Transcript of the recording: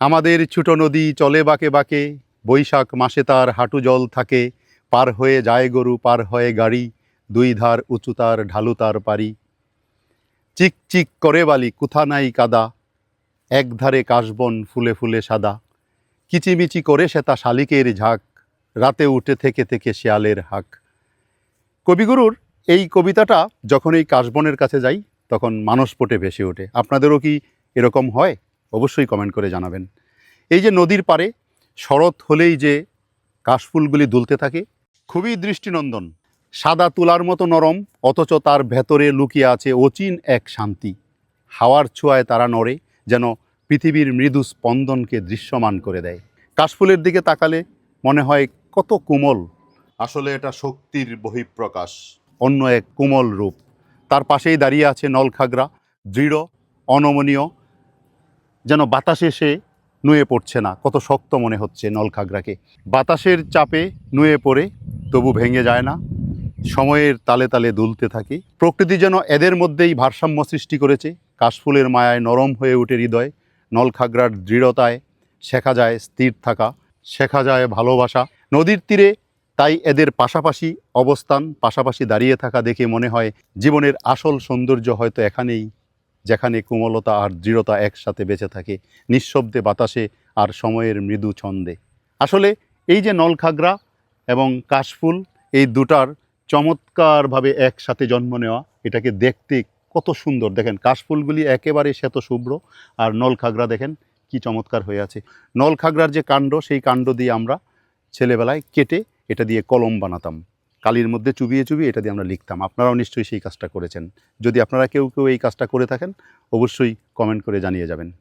আমাদের ছোট নদী চলে বাঁকে বাঁকে, বৈশাখ মাসে তার হাঁটু জল থাকে, পার হয়ে যায় গরু, পার হয়ে গাড়ি, দুই ধার উঁচু তার ঢালু তার পারি চিক চিক করে বালি, কুথা নাই কাদা, এক ধারে কাশবন ফুলে ফুলে সাদা। কিচিমিচি করে সে তা শালিকের ঝাঁক, রাতে উঠে থেকে থেকে শিয়ালের হাক। কবিগুরুর এই কবিতাটা যখন এই কাশবনের কাছে যাই, তখন মানসপটে ভেসে ওঠে। আপনাদেরও কি এরকম হয়? অবশ্যই কমেন্ট করে জানাবেন। এই যে নদীর পারে শরৎ হলেই যে কাশফুলগুলি দুলতে থাকে, খুবই দৃষ্টিনন্দন। সাদা তুলার মতো নরম, অথচ তার ভেতরে লুকিয়ে আছে অচিন এক শান্তি। হাওয়ার ছোঁয়ায় তারা নড়ে, যেন পৃথিবীর মৃদু স্পন্দনকে দৃশ্যমান করে দেয়। কাশফুলের দিকে তাকালে মনে হয় কত কোমল। আসলে এটা শক্তির বহিঃপ্রকাশ, অন্য এক কোমল রূপ। তার পাশেই দাঁড়িয়ে আছে নলখাগড়া, দৃঢ়, অনমনীয় যেন বাতাসে সে নুয়ে পড়ছে না। কত শক্ত মনে হচ্ছে নলখাগড়াকে। বাতাসের চাপে নুয়ে পড়ে, তবু ভেঙে যায় না। সময়ের তালে তালে দুলতে থাকে। প্রকৃতি যেন এদের মধ্যেই ভারসাম্য সৃষ্টি করেছে। কাশফুলের মায়ায় নরম হয়ে ওঠে হৃদয়। নলখাগড়ার দৃঢ়তায় শেখা যায় স্থির থাকা, শেখা যায় ভালোবাসা। নদীর তীরে তাই এদের পাশাপাশি অবস্থান, পাশাপাশি দাঁড়িয়ে থাকা দেখে মনে হয় জীবনের আসল সৌন্দর্য হয়তো এখানেই যেখানে কোমলতা আর দৃঢ়তা একসাথে বেঁচে থাকে, নিঃশব্দে বাতাসে আর সময়ের মৃদু ছন্দে। আসলে এই যে নলখাগড়া এবং কাশফুল, এই দুটার চমৎকারভাবে একসাথে জন্ম নেওয়া, এটাকে দেখতে কত সুন্দর। দেখেন, কাশফুলগুলি একেবারে শ্বেত শুভ্র আর নলখাগড়া দেখেন কি চমৎকার হয়ে আছে। নলখাগড়ার যে কাণ্ড, সেই কাণ্ড দিয়ে আমরা ছেলেবেলায় কেটে এটা দিয়ে কলম বানাতাম। কালির মধ্যে চুবিয়ে চুবিয়ে এটা দিয়ে আমরা লিখতাম। আপনারাও নিশ্চয়ই সেই কাজটা করেছেন। যদি আপনারা কেউ কেউ এই কাজটা করে থাকেন, অবশ্যই কমেন্ট করে জানিয়ে যাবেন।